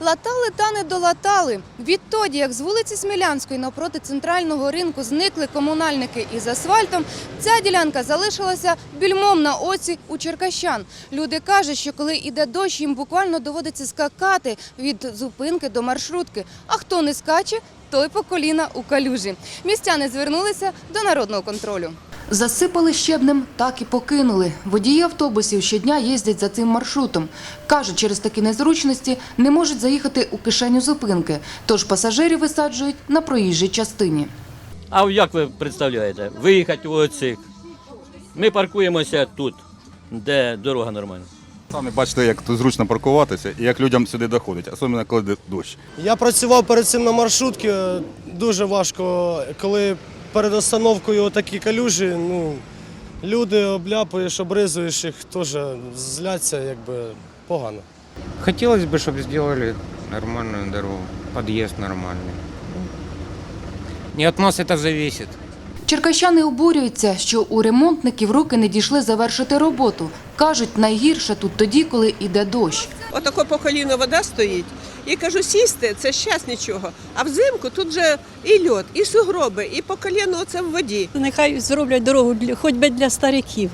Латали та не долатали. Відтоді, як з вулиці Смілянської навпроти центрального ринку зникли комунальники із асфальтом, ця ділянка залишилася більмом на оці у черкащан. Люди кажуть, що коли йде дощ, їм буквально доводиться скакати від зупинки до маршрутки. А хто не скаче, той по коліна у калюжі. Містяни звернулися до народного контролю. Засипали щебнем, так і покинули. Водії автобусів щодня їздять за цим маршрутом. Кажуть, через такі незручності не можуть заїхати у кишеню зупинки, тож пасажирів висаджують на проїжджій частині. А як ви представляєте? Виїхати у оцих. Ми паркуємося тут, де дорога нормальна. Самі бачите, як тут зручно паркуватися і як людям сюди доходить, особливо коли дощ. Я працював перед цим на маршрутці. Дуже важко, коли перед остановкою такі калюжі, ну, люди обляпуєш, обризуєш їх, теж зляться, якби погано. Хотелось бы, чтобы сделали нормальную дорогу, подъезд нормальный. Не от нас это зависит. Черкащани обурюються, що у ремонтників руки не дійшли завершити роботу. Кажуть, найгірше тут тоді, коли йде дощ. Отако по коліно вода стоїть. І кажу, сісти це щас нічого. А взимку тут же і льод, і сугроби, і по коліну це в воді. Нехай зроблять дорогу хоч би для стариків.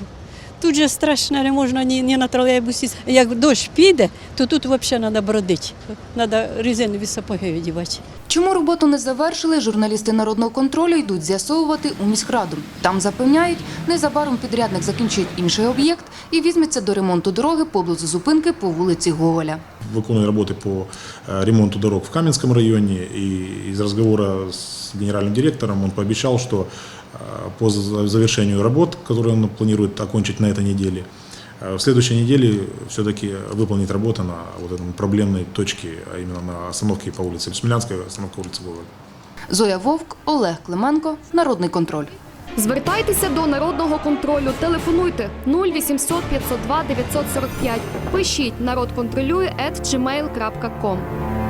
Тут же страшно, не можна ні, ні на тролейбусі. Як дощ піде, то тут взагалі треба бродити. Треба резинові сапоги одягати. Чому роботу не завершили, журналісти народного контролю йдуть з'ясовувати у міськраду. Там запевняють, незабаром підрядник закінчить інший об'єкт і візьметься до ремонту дороги поблизу зупинки по вулиці Гоголя. выполняю работы по э, ремонту дорог в Каменском районе. И из разговора с генеральным директором он пообещал, что э, по за- завершению работ, которые он планирует окончить на этой неделе, э, в следующей неделе все-таки выполнит работу на вот этом проблемной точке, а именно на остановке по улице Смелянская, остановка улицы Гоголя. Зоя Вовк, Олег Клименко, Народний контроль. Звертайтеся до народного контролю. Телефонуйте 0800 502 945. Пишіть народ контролює at gmail.com.